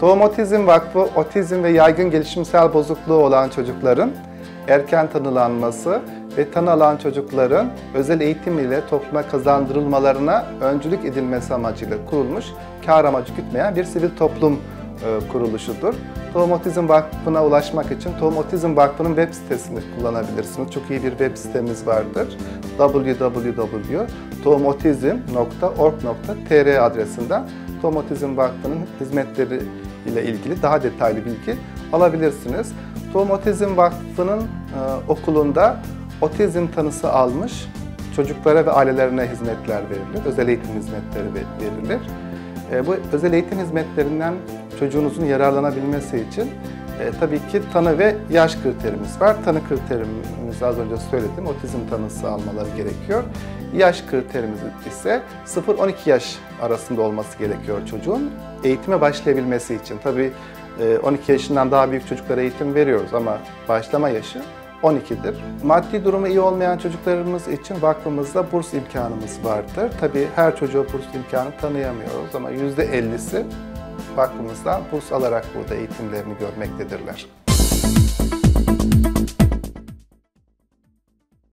Tohum Otizm Vakfı, otizm ve yaygın gelişimsel bozukluğu olan çocukların erken tanılanması ve tanı alan çocukların özel eğitim ile topluma kazandırılmalarına öncülük edilmesi amacıyla kurulmuş, kar amacı gütmeyen bir sivil toplum e, kuruluşudur. Tohum Otizm Vakfı'na ulaşmak için Tohum Otizm Vakfı'nın web sitesini kullanabilirsiniz. Çok iyi bir web sitemiz vardır. www.tohumotizm.org.tr adresinden Tohum Otizm Vakfı'nın hizmetleri ile ilgili daha detaylı bilgi alabilirsiniz. Tohum Otizm Vakfı'nın e, okulunda otizm tanısı almış çocuklara ve ailelerine hizmetler verilir. Özel eğitim hizmetleri ve- verilir. E, bu özel eğitim hizmetlerinden çocuğunuzun yararlanabilmesi için e, tabii ki tanı ve yaş kriterimiz var. Tanı kriterimizi az önce söyledim. Otizm tanısı almaları gerekiyor. Yaş kriterimiz ise 0-12 yaş arasında olması gerekiyor çocuğun eğitime başlayabilmesi için. Tabii e, 12 yaşından daha büyük çocuklara eğitim veriyoruz ama başlama yaşı 12'dir. Maddi durumu iyi olmayan çocuklarımız için vakfımızda burs imkanımız vardır. Tabii her çocuğa burs imkanı tanıyamıyoruz ama %50'si vakfımızdan burs alarak burada eğitimlerini görmektedirler.